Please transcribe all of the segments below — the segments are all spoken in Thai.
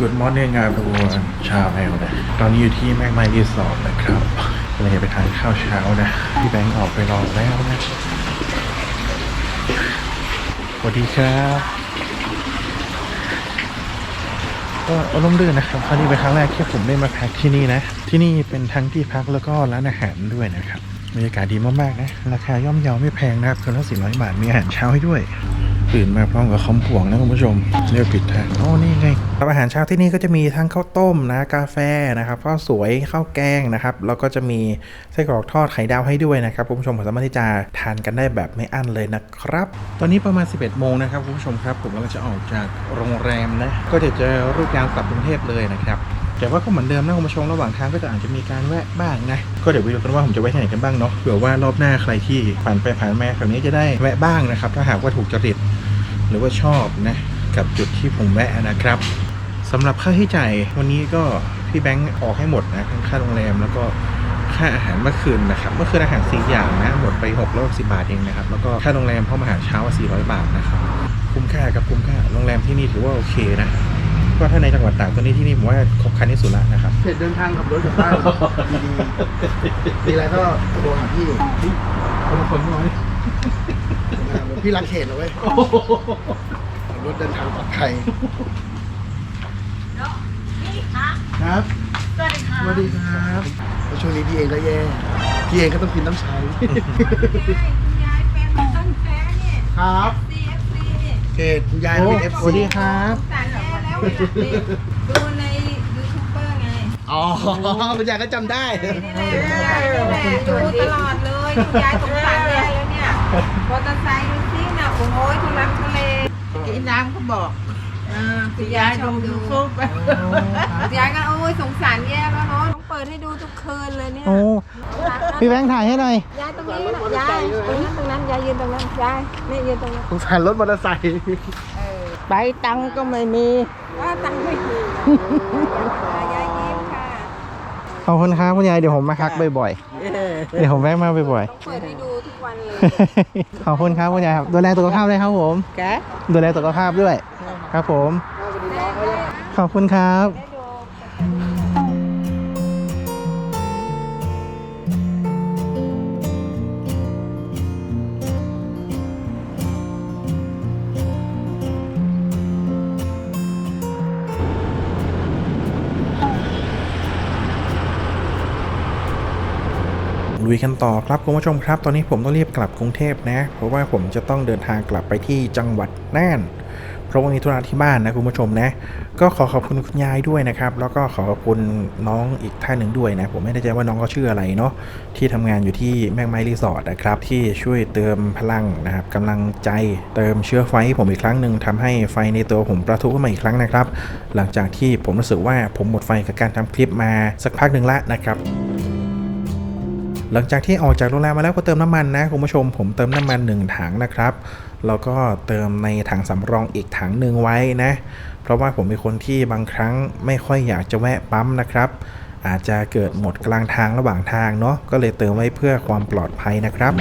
Good Morning งานประมวลชาแมวนะตอนนี้อยู่ที่แมกไมรีสอร์ทนะครับเลยจะไปทานข้าวเช้านะพี่แบงค์ออกไปรอแล้วนะสวัสดีครับก็อารมณ์รื่นนะครับครั้งนี้เป็นครั้งแรกที่ผมได้มาพักที่นี่นะ ที่นี่เป็นทั้งที่พักแล้วก็ร้านอาหารด้วยนะครับบรรยากาศดีมากๆนะ ราคาย่อมเยาไม่แพงนะครับคนละ400บาทมีอาหารเช้าให้ด้วย ตื่นมาพร้อมกับคอมพวงนะคุณผู้ชมเรียกผิดทางโอ้นี่ไงรับอาหารเช้าที่นี่ก็จะมีทั้งข้าวต้มนะกาแฟนะครับข้าวสวยข้าวแกงนะครับแล้วก็จะมีไส้กรอกทอดไข่ดาวให้ด้วยนะครับคุณผู้ชมสามารถที่จะทานกันได้แบบไม่อั้นเลยนะครับ ตอนนี้ประมาณ 11 โมงนะครับคุณผู้ชมครับ ผมกำลังจะออกจากโรงแรมนะก็จะเจอรูปยางกลับกรุงเทพเลยนะครับแต่ว่าก็เหมือนเดิมนะคุณผู้ชมระหว่างทางก็จะอาจจะมีการแวะบ้างนะก็เดี๋ยวไปดูกันว่าผมจะแวะที่ไหนกันบ้างเนาะเผื่อว่ารอบหน้าใครที่ผ่านไปผ่านมาแถวนี้จะได้แวะบ้างนะครับถ้าหากว่าถูกจริต หรือว่าชอบนะกับจุดที่ผมแวะนะครับสำหรับค่าใช้จ่ายวันนี้ก็พี่แบงค์ออกให้หมดนะทั้งค่าโรงแรมแล้วก็ค่าอาหารเมื่อคืนนะครับเมื่อคืนอาหารสี่อย่างนะหมดไป6ร้อยสิบาทเองนะครับแล้วก็ค่าโรงแรมห้องอาหารเช้า400 บาทนะครับคุ้มค่ากับคุ้มค่าโรงแรมที่นี่ถือว่าโอเคนะก็ถ้าในจังหวัดตากตัวนี้ที่นี่ผมว่าครบครันที่สุดละนะครับเสร็จเดินทางขับรถกลับบ้านดีๆมีอะไรก็โทรหาพี่คนคนน้อย พี่รักเขตเอาไว้ยขับรถเดินทางปลอดภัยนี่ค่ะครับ สวัสดีค่ะสวัสดีครับแล้วช่วงนี้พี่เองก็แย่ พี่เองก็ต้องกินน้ำใช้คุณยายคุณยายเป็นต้นแท้เนี่ยครับ CFC เนี่ยเขตคุณยายเป็นเอฟสวัสซีดีครับ สารแย่แล้วอยากดูดูในยูทูบเบอร์ไงอ๋อคุณยายก็จำได้ นี่แหละคุณยายนี่แหละดูตลอดเลยคุณยายสงสาร มอเตอร์ไซค์ดูซิน่ะโอ้โหทุลักทุเลกินน้ำเขาบอกอ่าคุคุณณยายยายชดูมยูดูทูบคุณยายก็โอ้ยสงสารแย่แล้วเนาะต้องเปิดให้ดูทุกคืนเลยเนี่ยโอ้พี่แบงค์ถ่ายให้หน่อยยายตรงนี้นะยายตรงนั้นตรงนั้นยายยืนตรงนั้นยายนี่ยืนตรงนั้นสงสารรถมอเตอร์ไซค์ไปตังค์ก็ไม่มีว่าตังค์ไม่มียายยิ้มค่ะ ขอบคุณครับคุณยายเดี๋ยวผมมาพักบ่อยๆ เดี๋ยวผมแวะมาบ่อยต้องเปิดให้ดูทุกวันเลยๆขอบคุณครับคุณยายครับดูแลสุขภาพด้วยครับผม แก ดูแลสุขภาพด้วย ครับผม ขอบคุณครับ ลุยกันต่อครับคุณผู้ชมครับ ตอนนี้ผมต้องรีบกลับกรุงเทพนะ เพราะว่าผมจะต้องเดินทางกลับไปที่จังหวัดน่าน เพราะว่ามีธุระที่บ้านนะคุณผู้ชมนะ ก็ขอขอบคุณคุณยายด้วยนะครับ แล้วก็ขอขอบคุณน้องอีกท่านหนึ่งด้วยนะ ผมไม่แน่ใจว่าน้องเขาชื่ออะไรเนาะ ที่ทำงานอยู่ที่แมกไมรีสอร์ทนะครับ ที่ช่วยเติมพลังนะครับกำลังใจ เติมเชื้อไฟให้ผมอีกครั้งหนึ่งทำให้ไฟในตัวผมประทุขึ้นมาอีกครั้งนะครับ หลังจากที่ผมรู้สึกว่าผมหมดไฟกับการทำคลิปมาสักพักหนึ่งละนะครับ หลังจากที่ออกจากโรงแรมมาแล้วก็เติมน้ำมันนะคุณผู้ชม ผมเติมน้ำมัน 1 ถังนะครับ แล้วก็เติมในถังสำรองอีกถังหนึ่งไว้นะ เพราะว่าผมเป็นคนที่บางครั้งไม่ค่อยอยากจะแวะปั๊มนะครับ อาจจะเกิดหมดกลางทางระหว่างทางเนาะก็เลยเติมไว้เพื่อความปลอดภัยนะครับ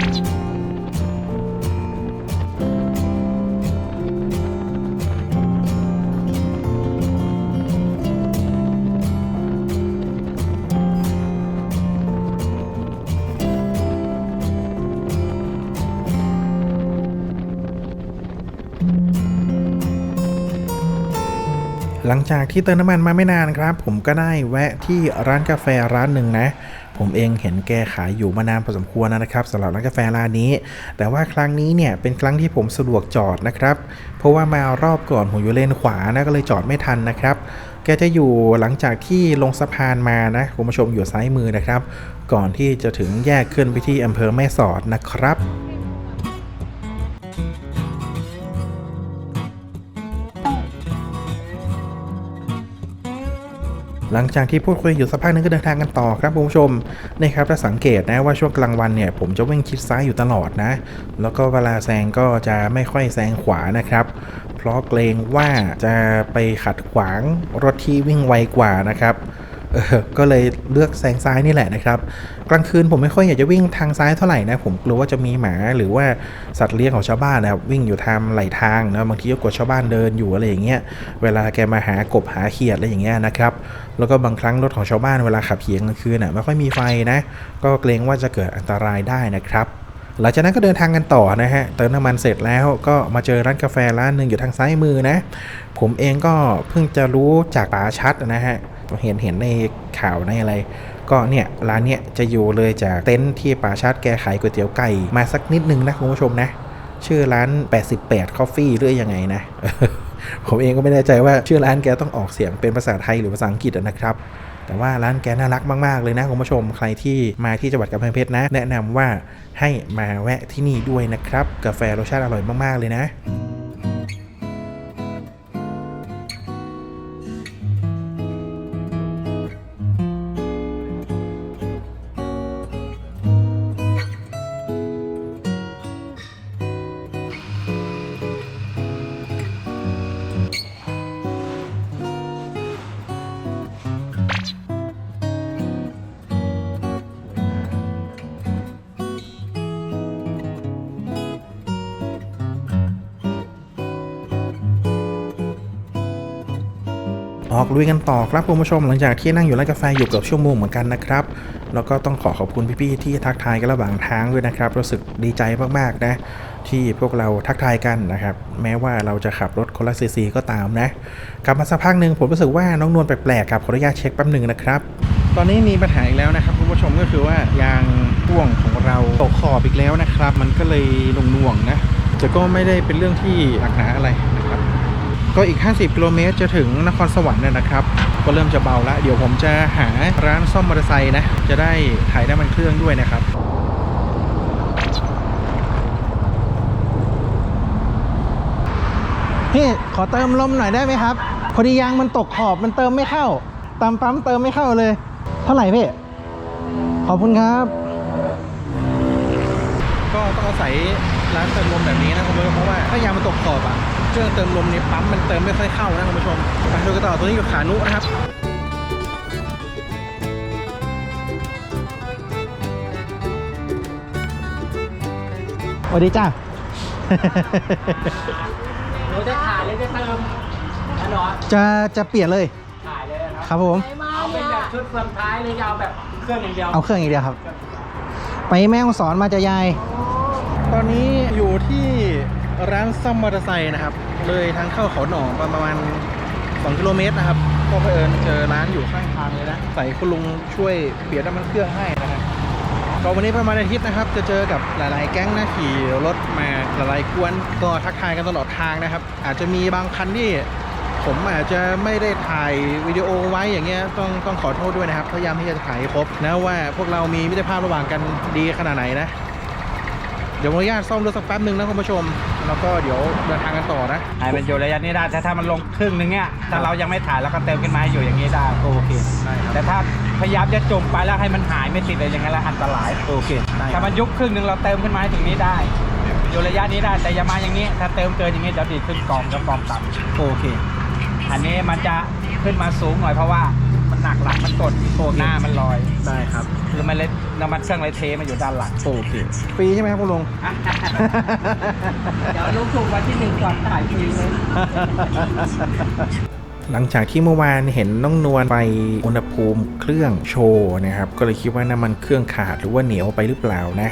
จากที่เติมน้ำมันมาไม่นานครับ ผมก็ได้แวะที่ร้านกาแฟร้านหนึ่งนะ ผมเองเห็นแกขายอยู่มานานพอสมควรนะครับสำหรับร้านกาแฟร้านนี้ แต่ว่าครั้งนี้เนี่ยเป็นครั้งที่ผมสะดวกจอดนะครับ เพราะว่ามารอบก่อนผมอยู่เลนขวานะก็เลยจอดไม่ทันนะครับแกจะอยู่หลังจากที่ลงสะพานมานะคุณผู้ชมอยู่ซ้ายมือนะครับ ก่อนที่จะถึงแยกขึ้นไปที่อำเภอแม่สอดนะครับ หลังจากที่พูดคุยอยู่สักพักนึงก็เดินทางกันต่อครับคุณผู้ชมนี่ครับถ้าสังเกตนะว่าช่วงกลางวันเนี่ยผมจะวิ่งชิดซ้ายอยู่ตลอดนะ แล้วก็เวลาแซงก็จะไม่ค่อยแซงขวานะครับเพราะเกรงว่าจะไปขัดขวางรถที่วิ่งไวกว่านะครับก็เลยเลือกแซงซ้ายนี่แหละนะครับ กลางคืนผมไม่ค่อยอยากจะวิ่งทางซ้ายเท่าไหร่นะผมกลัวว่าจะมีหมาหรือว่าสัตว์เลี้ยงของชาวบ้านนะครับวิ่งอยู่ทางไหลทางนะบางทีก็กลัวชาวบ้านเดินอยู่อะไรอย่างเงี้ยเวลาแกมาหากบหาเขียดอะไรอย่างเงี้ยนะครับ แล้วก็บางครั้งรถของชาวบ้านเวลาขับเขี่กลางคืนน่ะไม่ค่อยมีไฟนะ ก็เกรงว่าจะเกิดอันตรายได้นะครับหลังจากนั้นก็เดินทางกันต่อนะฮะ เติมน้ำมันเสร็จแล้วก็มาเจอร้านกาแฟร้านหนึ่งอยู่ทางซ้ายมือนะ ผมเองก็เพิ่งจะรู้จากป๋าชัดนะฮะเห็นเห็นในข่าวในอะไร ก็เนี่ยร้านเนี้ยจะอยู่เลยจากเต็นท์ที่ป๋าชัดแกขายก๋วยเตี๋ยวไก่มาสักนิดนึงนะคุณผู้ชมนะ ชื่อร้าน 88 Coffee หรือยังไงนะ ผมเองก็ไม่แน่ใจว่าชื่อร้านแกต้องออกเสียงเป็นภาษาไทยหรือภาษาอังกฤษนะครับแต่ว่าร้านแกน่ารักมาก ๆ เลยนะคุณผู้ชมใครที่มาที่จังหวัดกำแพงเพชรนะ แนะนำว่าให้มาแวะที่นี่ด้วยนะครับ กาแฟรสชาติอร่อยมาก ๆ เลยนะ ออกลุยกันต่อครับคุณผู้ชมหลังจากที่นั่งอยู่ร้านกาแฟอยู่เกือบชั่วโมงเหมือนกันนะครับ แล้วก็ต้องขอขอบคุณพี่ๆที่ทักทายกันระหว่างทางด้วยนะครับ รู้สึกดีใจมากๆนะ ที่พวกเราทักทายกันนะครับ แม้ว่าเราจะขับรถคนละซีซีก็ตามนะกลับมาสักพักหนึ่งผมรู้สึกว่าน้องนวลแปลกๆครับขออนุญาตเช็คแป๊บหนึ่งนะครับ ตอนนี้มีปัญหาอีกแล้วนะครับคุณผู้ชมก็คือว่ายางพ่วงของเราตกขอบอีกแล้วนะครับ มันก็เลยหน่วงๆนะแต่ก็ไม่ได้เป็นเรื่องที่หนักหนาอะไร ก็อีก 50 กิโลเมตรจะถึงนครสวรรค์เนยนะครับ ก็เริ่มจะเบาแล้วเดี๋ยวผมจะหาร้านซ่อมมอเตอร์ไซค์นะ จะได้ถ่ายน้ำมันเครื่องด้วยนะครับพี่ขอเติมลมหน่อยได้ไหมครับ พอดียางมันตกขอบมันเติมไม่เข้า ตามปั๊มเติมไม่เข้าเลย เท่าไหร่พี่ ขอบคุณครับ ก็ต้องอาศัยร้านเติมลมแบบนี้นะคุณผู้ชมเพราะว่าถ้ายางมันตกขอบอะ เครื่องเติมลมในปั๊มมันเติมไม่ค่อยเข้านะคุณผู้ชมไปดูกันต่อตัวนี้อยู่ขานุนะครับสวัสดีจ้าหนูจะถ่ายเลยจะเติมแน่นอนจะจะเปลี่ยนเลยถ่ายเลยนะครับครับผม เอาเป็นแบบชุดเฟืองท้ายเลยจะเอาแบบเครื่องอย่างเดียวเอาเครื่องอย่างเดียวครับ ไปแม่ฮ่องสอนมาจะยาย ตอนนี้อยู่ที่ ร้านซ่อมมอเตอร์ไซค์นะครับ เลยทางเข้าเขาหนองประมาณ 2 กิโลเมตรนะครับ ก็เผอิญเจอร้านอยู่ข้างทางเลยนะ ใส่คุณลุงช่วยเปลี่ยนน้ำมันเครื่องให้นะครับก็วันนี้ประมาณอาทิตย์นะครับ จะเจอกับหลาย ๆ แก๊งนะขี่รถมาหลายๆกวนก็ทักทายกันตลอดทางนะครับ อาจจะมีบางคันที่ผมอาจจะไม่ได้ถ่ายวิดีโอไว้อย่างเงี้ยต้องต้องขอโทษด้วยนะครับ พยายามที่จะถ่ายครบนะว่าพวกเรามีมิตรภาพระหว่างกันดีขนาดไหนนะ เดี๋ยวขออนุญาตซ่อมรถสักแป๊บหนึ่งนะคุณผู้ชม แล้วก็เดี๋ยวเดินทางกันต่อนะถ่ายเป็นอยู่ระยะนี้ได้แต่ถ้ามันลงครึ่งนึงเนี่ยถ้าเรายังไม่ถ่ายแล้วก็เติมขึ้นมาให้อยู่อย่างนี้ได้ก็โอเคได้ครับแต่ถ้าพยายามจะจมไปแล้วให้มันหายไม่ติดอะไรอย่างเงี้ยแล้วอันตรายโอเคได้ครับ ถ้ามันยุบครึ่งนึงเราเติมขึ้นมาให้ถึงนี้ได้ อยู่ระยะนี้ได้แต่อย่ามาอย่างนี้ ถ้าเติมเกินอย่างนี้เดี๋ยวดีดขึ้นกองจะกองต่ำโอเค อันนี้มันจะขึ้นมาสูงหน่อยเพราะว่ามันหนักหลังมันกดหน้ามันลอย ได้ครับหรือ มันเลยน้ำมันเครื่องเลยเทมาอยู่ด้านหลังโอเคฟรีใช่ไหมครับคุณลุง เดี๋ยวลุงถูกวันที่หนึ่งก่อนถ่ายฟรีเลย หลังจากที่เมื่อวานเห็นน้องนวลไปอุณหภูมิเครื่องโชว์นะครับ ก็เลยคิดว่าน้ำมันเครื่องขาดหรือว่าเหนียวไปหรือเปล่านะ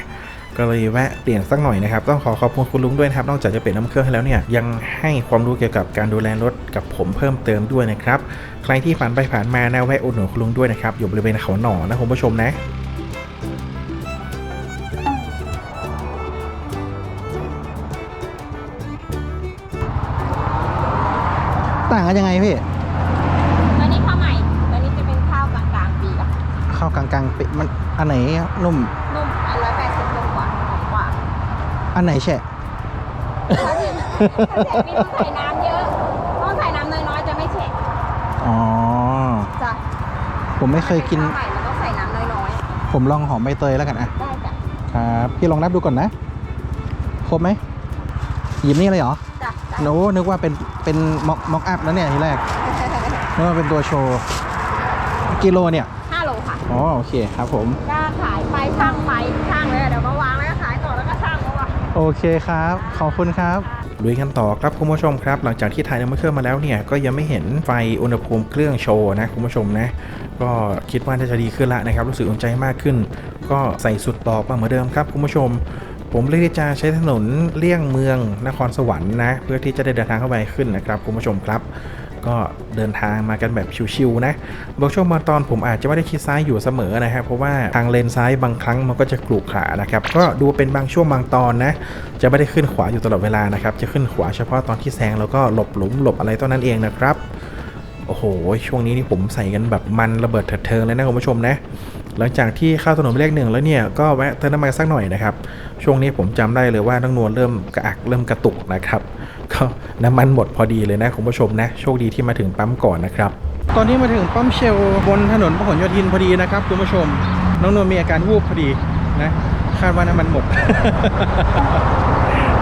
ก็เลยแวะเปลี่ยนสักหน่อยนะครับ ต้องขอขอบคุณคุณลุงด้วยนะครับ นอกจากจะเปลี่ยนน้ำเครื่องให้แล้วเนี่ย ยังให้ความรู้เกี่ยวกับการดูแลรถกับผมเพิ่มเติมด้วยนะครับ ใครที่ผ่านไปผ่านมานะแวะอุดหนุนคุณลุงด้วยนะครับ อยู่บริเวณเขาหน่อนะคุณผู้ชมนะ ต่างกันยังไงพี่ตอนนี้ข้าวใหม่ตอนนี้จะเป็นข้าวกลางๆปีละเข้ากลางๆเปะมันอันไหนนุ่ม นุ่มอันร้อยแปดสิบกว่าหวานอันไหนแฉะ ถ้าเฉะถ้าเฉะนี่ต้องใส่น้ำเยอะต้องใส่น้ำน้อยๆจะไม่เฉะอ๋อ จ้ะผมไม่เคยกิน ข้าวใหม่มันต้องใส่น้ำน้อยผมลองหอมใบเตยแล้วกันอะ ๆได้จ้ะครับ พี่ลองนับดูก่อนนะ ครบไหมหยิบนี่เลยเหรอจ้ะจ้ะโน้นึกว่าเป็น เป็นม็อกม็อกอัพแล้วเนี่ยทีแรกนึกว่าเป็นตัวโชว์โอเคกิโลเนี่ย5โลค่ะ อ๋อโอเคครับผมก็ขายไปช่างไปช่างเลยเดี๋ยวมาวางแล้วก็ขายต่อแล้วก็ช่างแล้วอะโอเคครับ ขอบคุณครับลุยกันต่อครับคุณผู้ชมครับ หลังจากที่ถ่ายน้ำมันเครื่องมาแล้วเนี่ยก็ยังไม่เห็นไฟอุณหภูมิเครื่องโชว์นะคุณผู้ชมนะ ก็คิดว่าน่าจะดีขึ้นละนะครับ รู้สึกอุ่นใจมากขึ้น ก็ใส่สุดต่อมาเหมือนเดิมครับคุณผู้ชม ผมเลือกที่จะใช้ถนนเลี่ยงเมืองนครสวรรค์นะ เพื่อที่จะได้เดินทางเข้าไปขึ้นนะครับคุณผู้ชมครับ ก็เดินทางมากันแบบชิวๆนะบางช่วงบางตอนผมอาจจะไม่ได้คิดซ้ายอยู่เสมอนะครับเพราะว่าทางเลนซ้ายบางครั้งมันก็จะกรุขระนะครับก็ดูเป็นบางช่วงบางตอนนะ จะไม่ได้ขึ้นขวาอยู่ตลอดเวลานะครับจะขึ้นขวาเฉพาะตอนที่แซงแล้วก็หลบหลุมหลบอะไรต้นนั้นเองนะครับโอ้โห ช่วงนี้นี่ผมใส่กันแบบมันระเบิดเถิดเทิงเลยนะคุณผู้ชมนะ หลังจากที่เข้าถนนเลขหนึ่งแล้วเนี่ยก็แวะเติมน้ำมันสักหน่อยนะครับ ช่วงนี้ผมจำได้เลยว่าน้องนวลเริ่มกระอักเริ่มกระตุกนะครับ ก็น้ำมันหมดพอดีเลยนะคุณผู้ชมนะ โชคดีที่มาถึงปั๊มก่อนนะครับ ตอนนี้มาถึงปั๊มเชลบนถนนพหลโยธินพอดีนะครับคุณผู้ชม น้องนวลมีอาการวูบพอดีนะคาดว่าน้ำมันหมด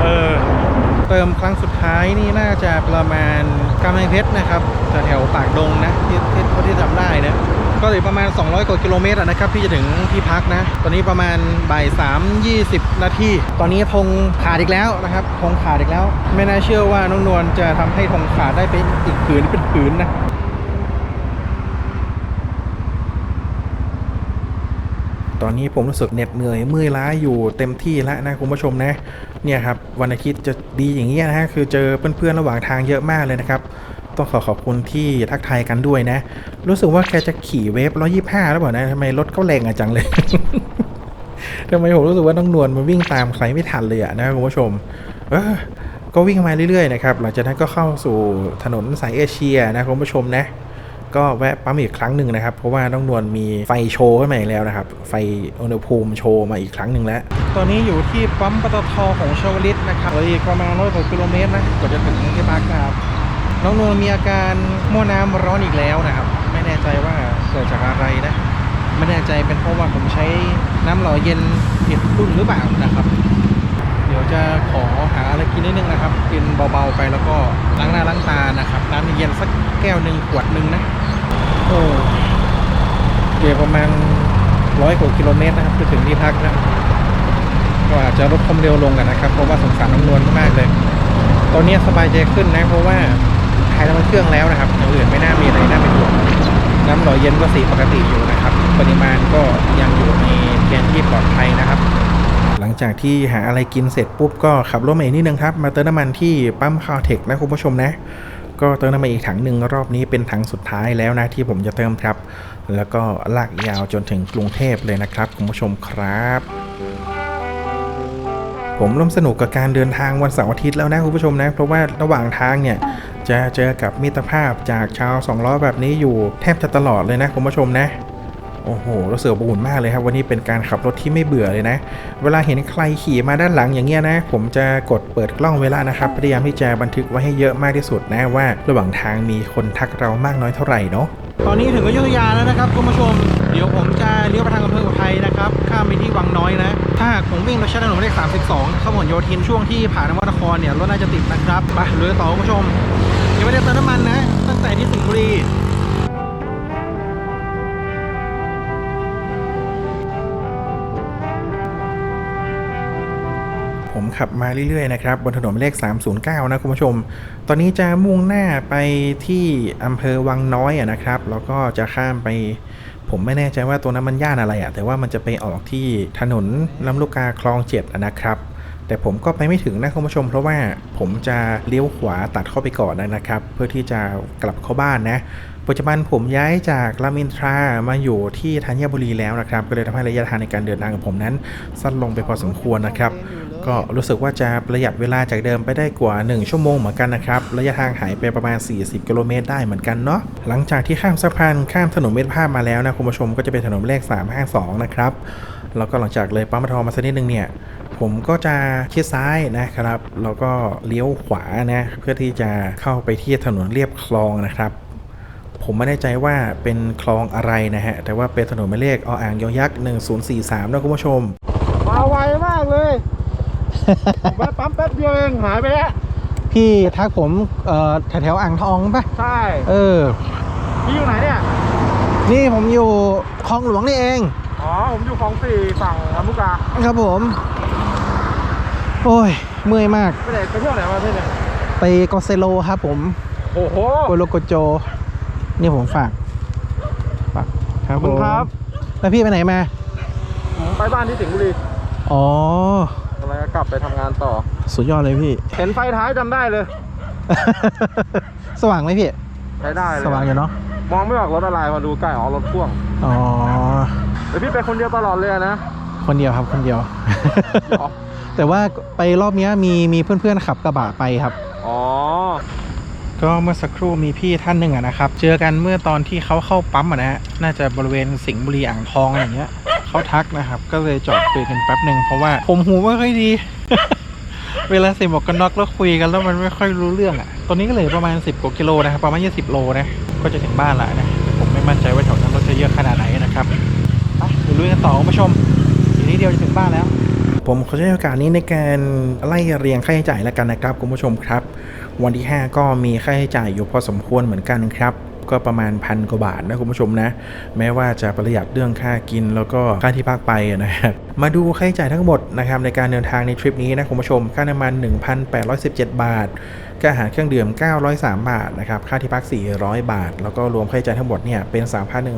เออเติมครั้งสุดท้ายนี่น่าจะประมาณกำแพงเพชรนะครับแถวปากดงนะที่ที่ที่จำได้นะ ก็เหลือประมาณ 200 กว่ากิโลเมตรนะครับที่จะถึงที่พักนะ ตอนนี้ประมาณบ่าย3 20นาทีตอนนี้ธงขาดอีกแล้วนะครับธงขาดอีกแล้ว ไม่น่าเชื่อว่าน้องนวลจะทำให้ธงขาดได้เป็นอีกผืนเป็นผืนนะตอนนี้ผมรู้สึกเหน็ดเหนื่อยเมื่อยล้าอยู่เต็มที่แล้วนะคุณผู้ชมนะเนี่ยครับวันอาทิตย์จะดีอย่างนี้ยนะฮะคือเจอเพื่อนๆระหว่างทางเยอะมากเลยนะครับ ต้องขอขอบคุณที่ทักทายกันด้วยนะ รู้สึกว่าแกจะขี่เวฟ125แล้วเปล่านะทำไมรถเขาแรงอะจังเลยทำไมผมรู้สึกว่าน้องนวลมันวิ่งตามใครไม่ทันเลยอะนะคุณผู้ชม เออก็วิ่งมาเรื่อยๆนะครับ หลังจากนั้นก็เข้าสู่ถนนสายเอเชียนะคุณผู้ชมนะ ก็แวะปั๊มอีกครั้งหนึ่งนะครับ เพราะว่าน้องนวลมีไฟโชว์ขึ้นมาอีกแล้วนะครับ ไฟอุณหภูมิโชว์มาอีกครั้งหนึ่งแล้ว ตอนนี้อยู่ที่ปั๊มปตทของชวลิตนะครับเลืออีกประมาณร้อยกว่ากิโลเมตรนะกว่าจะถึงที่พักครับ น้องนวลมีอาการม้อน้ำร้อนอีกแล้วนะครับ ไม่แน่ใจว่าเกิดจากอะไรนะ ไม่แน่ใจเป็นเพราะว่าผมใช้น้ำหล่อเย็นผิดรุ่นหรือเปล่านะครับ เดี๋ยวจะขอหาอะไรกินนิดนึงนะครับ กินเบาๆไปแล้วก็ล้างหน้าล้างตานะครับ น้ำเย็นสักแก้วหนึ่งขวดหนึ่งนะโอ้เดี๋ยวประมาณร้อยกว่ากิโลเมตรนะครับจะถึงที่พักนะก็อาจจะลดความเร็วลงกันนะครับ เพราะว่าสงสารน้ำนวลมากเลย ตอนนี้สบายใจขึ้นนะเพราะว่า ถ่ายน้ำมันเครื่องแล้วนะครับอย่างอื่นไม่น่ามีอะไรน่าเป็นห่วงน้ำหล่อเย็นก็สีปกติอยู่นะครับ ปริมาณก็ยังอยู่ในเกณฑ์ที่ปลอดภัยนะครับ หลังจากที่หาอะไรกินเสร็จปุ๊บก็ขับรถมาอีกนิดนึงครับ มาเติมน้ำมันที่ปั๊มคาเทคนะคุณผู้ชมนะ ก็เติมน้ำมันอีกถังหนึ่งรอบนี้เป็นถังสุดท้ายแล้วนะที่ผมจะเติมครับ แล้วก็ลากยาวจนถึงกรุงเทพเลยนะครับคุณผู้ชมครับ ผมริ่มสนุกกับการเดินทางวันเสาร์อาทิตย์แล้วนะคุณผู้ชมนะ เพราะว่าระหว่างทางเนี่ยจะเจอกับมิตรภาพจากชาวสองล้อแบบนี้อยู่แทบจะตลอดเลยนะคุณผู้ชมนะโอ้โหรู้สึกอบอุ่นมากเลยครับวันนี้เป็นการขับรถที่ไม่เบื่อเลยนะ เวลาเห็นใครขี่มาด้านหลังอย่างเงี้ยนะ ผมจะกดเปิดกล้องเวลานะครับพยายามที่จะบันทึกไว้ให้เยอะมากที่สุดนะว่า ระหว่างทางมีคนทักเรามากน้อยเท่าไหร่เนาะ ตอนนี้ถึงอยุธยาแล้วนะครับคุณผู้ชม เดี๋ยวผมจะเลี้ยวไปทางอำเภออุทัยนะครับ ข้ามไปที่วังน้อยนะ ถ้าหากผมวิ่งโดยใช้ถนนหมายเลข32เข้าหมวนโยธินช่วงที่ผ่านนวนครเนี่ยรถน่าจะติดนะครับไปเลยต่อคุณผู้ชมยังไม่ได้เติมน้ำมันนะ ตั้งแต่ที่สิงห์บุรี ขับมาเรื่อยๆนะครับบนถนนหมายเลข 309 นะคุณผู้ชม ตอนนี้จะมุ่งหน้าไปที่อำเภอวังน้อยอะนะครับ แล้วก็จะข้ามไป ผมไม่แน่ใจว่าตัวนั้นมันย่านอะไรอะแต่ว่ามันจะไปออกที่ถนนลำลูกกาคลองเจ็ดนะครับแต่ผมก็ไปไม่ถึงนะคุณผู้ชม เพราะว่าผมจะเลี้ยวขวาตัดเข้าไปก่อนนะครับ เพื่อที่จะกลับเข้าบ้านนะปัจจุบันผมย้ายจากรามอินทรามาอยู่ที่ธัญบุรีแล้วนะครับ ก็เลยทำให้ระยะทางในการเดินทางของผมนั้นสั้นลงไปพอสมควรนะครับ ก็รู้สึกว่าจะประหยัดเวลาจากเดิมไปได้กว่า 1 ชั่วโมงเหมือนกันนะครับ ระยะทางหายไปประมาณ 40 กิโลเมตรได้เหมือนกันเนาะหลังจากที่ข้ามสะพานข้ามถนนเมตรภาพมาแล้วนะคุณผู้ชมก็จะเป็นถนนเลข 352 นะครับแล้วก็หลังจากเลยปั๊มปตทมาสักนิดนึงเนี่ยผมก็จะชิดซ้ายนะครับ แล้วก็เลี้ยวขวานะเพื่อที่จะเข้าไปที่ถนนเรียบคลองนะครับ ผมไม่แน่ใจว่าเป็นคลองอะไรนะฮะแต่ว่าเป็นถนนหมายเลขออ่างยอยักษ์1043นะคุณผู้ชม มาไวมากเลย แวะปั๊มแป๊บเดียวเองหายไปแล้ว พี่ทักผมเอ่อแถวๆอ่างทองปะใช่เออ พี่อยู่ไหนเนี่ย นี่ผมอยู่คลองหลวงนี่เอง อ๋อ ผมอยู่คลองสี่ฝั่งลำลูกกาครับผม โอ้ย เมื่อยมาก ไปไหนไปเที่ยวไหนมาพี่เนี่ยไปกอเซโลครับผมโอ้โห โกโลโกโจ นี่ผมฝาก ฝากครับขอบคุณผมครับ แล้วพี่ไปไหนมา ผมไปบ้านที่สิงห์บุรี อ๋อ กำลังจะกลับไปทำงานต่อ สุดยอดเลยพี่ เห็นไฟท้ายจำได้เลย สว่างไหมพี่ ใช้ได้เลยสว่างอยู่เนาะ มองไม่ออกรถอะไรมาดูใกล้อ๋อรถพ่วงอ๋อแต่พี่ไปคนเดียวตลอดเลยอะนะ คนเดียวครับคนเดียวอ๋อแต่ว่าไปรอบเนี้ยมีมีเพื่อนๆขับกระบะไปครับ อ๋อ ก็เมื่อสักครู่มีพี่ท่านหนึ่งอะนะครับ เจอกันเมื่อตอนที่เขาเข้าปั๊มอะนะฮะน่าจะบริเวณสิงห์บุรีอ่างทองอะไรอย่างเงี้ย เขาทักนะครับ ก็เลยจอดคุยกันแป๊บหนึ่งเพราะว่าผมหูไม่ค่อยดี เวลาใส่หมวกกันน็อกแล้วคุยกันแล้วมันไม่ค่อยรู้เรื่องอะตอนนี้ก็เหลยประมาณ 10กว่ากิโลนะครับประมาณ20โลนะ ก็จะถึงบ้านละนะ ผมไม่มั่นใจว่าแถวนั้นรถจะเยอะขนาดไหนนะครับไปเดี๋ยวลุยกันต่อคุณผู้ชมอีกนิดเดียวจะถึงบ้านแล้วผมขอใช้โอกาสนี้ในการไล่เรียงค่าใช้จ่ายแล้วกันนะครับคุณผู้ชมครับ วันที่ 5 ก็มีค่าใช้จ่ายอยู่พอสมควรเหมือนกันครับ ก็ประมาณพันกว่าบาทนะคุณผู้ชมนะ แม้ว่าจะประหยัดเรื่องค่ากินแล้วก็ค่าที่พักไปนะครับมาดูค่าใช้จ่ายทั้งหมดนะครับในการเดินทางในทริปนี้นะคุณผู้ชมค่าน้ำมัน 1,817 บาท ค่าอาหารเครื่องดื่ม 903 บาทนะครับ ค่าที่พัก 400 บาท แล้วก็รวมค่าใช้จ่ายทั้งหมดเนี่ยเป็น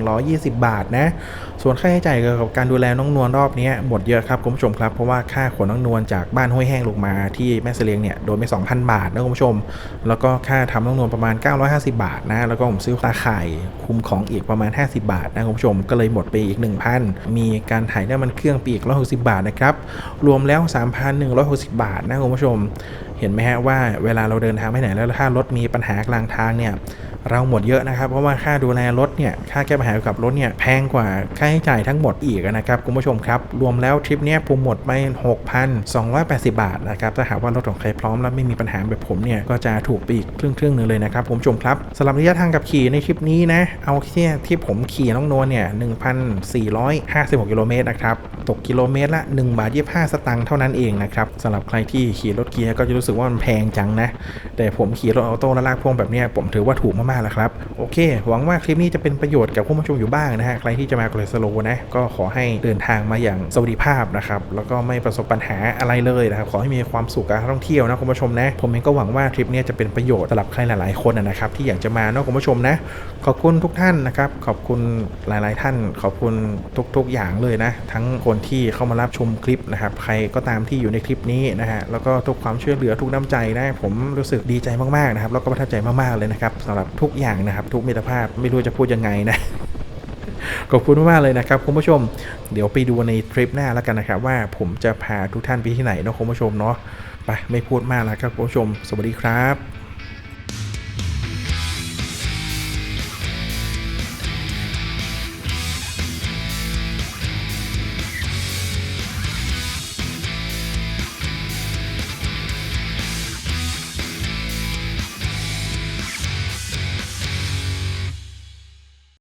3,120 บาทนะ ส่วนค่าใช้จ่ายเกี่ยวกับการดูแลน้องนวลรอบนี้หมดเยอะครับคุณผู้ชมครับ เพราะว่าค่าขนน้องนวลจากบ้านห้วยแห้งลงมาที่แม่เสลียงเนี่ยโดนไป 2,000 บาทนะคุณผู้ชม แล้วก็ค่าทำน้องนวลประมาณ 950 บาทนะ แล้วก็ผมซื้อตาข่ายคุมของอีกประมาณ 50 บาทนะคุณผู้ชม ก็เลยหมดไปอีก 1,000 มีการถ่ายน้ำมันเครื่องปีก160 บาทนะครับ รวมแล้ว 3,160 บาทนะคุณผู้ชมเห็นไหมฮะว่าเวลาเราเดินทางไปไหนแล้วถ้ารถมีปัญหากลางทางเนี่ย เราหมดเยอะนะครับ เพราะว่าค่าดูแลรถเนี่ยค่าแก้ปัญหาเกี่ยวกับรถเนี่ยแพงกว่าค่าใช้จ่ายทั้งหมดอีกนะครับคุณผู้ชมครับ รวมแล้วทริปเนี้ยผมหมดไป 6,280 บาทนะครับถ้าหากว่ารถของใครพร้อมแล้วไม่มีปัญหาแบบผมเนี่ยก็จะถูกไปอีกครึ่งครึ่งๆหนึ่งเลยนะครับคุณผู้ชมครับสำหรับระยะทางกับขี่ในทริปนี้นะเอาแค่ที่ผมขี่น้องนวลเนี่ย1,456กิโลเมตรนะครับตกกิโลเมตรละ1บาท25 สตางค์เท่านั้นเองนะครับสำหรับใครที่ขี่รถเกียร์ก็จะรู้สึกว่ามันแพงจังนะแต่ผมขี่รถออโต้และลากพ่วงแบบเนี้ยผมถือว่าถูกมากๆแล้วครับ โอเค หวังว่าคลิปนี้จะเป็นประโยชน์กับผู้ชมอยู่บ้างนะฮะ ใครที่จะมาเกรสโลนะก็ขอให้เดินทางมาอย่างสวัสดิภาพนะครับ แล้วก็ไม่ประสบปัญหาอะไรเลยนะครับ ขอให้มีความสุขการท่องเที่ยวนะคุณผู้ชมนะ ผมเองก็หวังว่าทริปนี้จะเป็นประโยชน์สำหรับใครหลาย ๆ คนนะครับที่อยากจะมาเนาะคุณผู้ชมนะ ขอบคุณทุกท่านนะครับ ขอบคุณหลาย ๆ ท่าน ขอบคุณทุก ๆ อย่างเลยนะ ทั้งคนที่เข้ามารับชมคลิปนะครับ ใครก็ตามที่อยู่ในคลิปนี้นะฮะ แล้วก็ทุกความช่วยเหลือทุกน้ำใจนะ ผมรู้สึกดีใจมาก ๆ นะครับ แล้วก็ประทับใจมาก ๆ เลยนะครับสำหรับทุุกอย่างนะครับ ทุกมิตรภาพไม่รู้จะพูดยังไงนะขอบคุณมากเลยนะครับคุณผู้ชม เดี๋ยวไปดูในทริปหน้าแล้วกันนะครับ ว่าผมจะพาทุกท่านไปที่ไหนเนาะคุณผู้ชมเนาะไปไม่พูดมากแล้วครับคุณผู้ชม สวัสดีครับ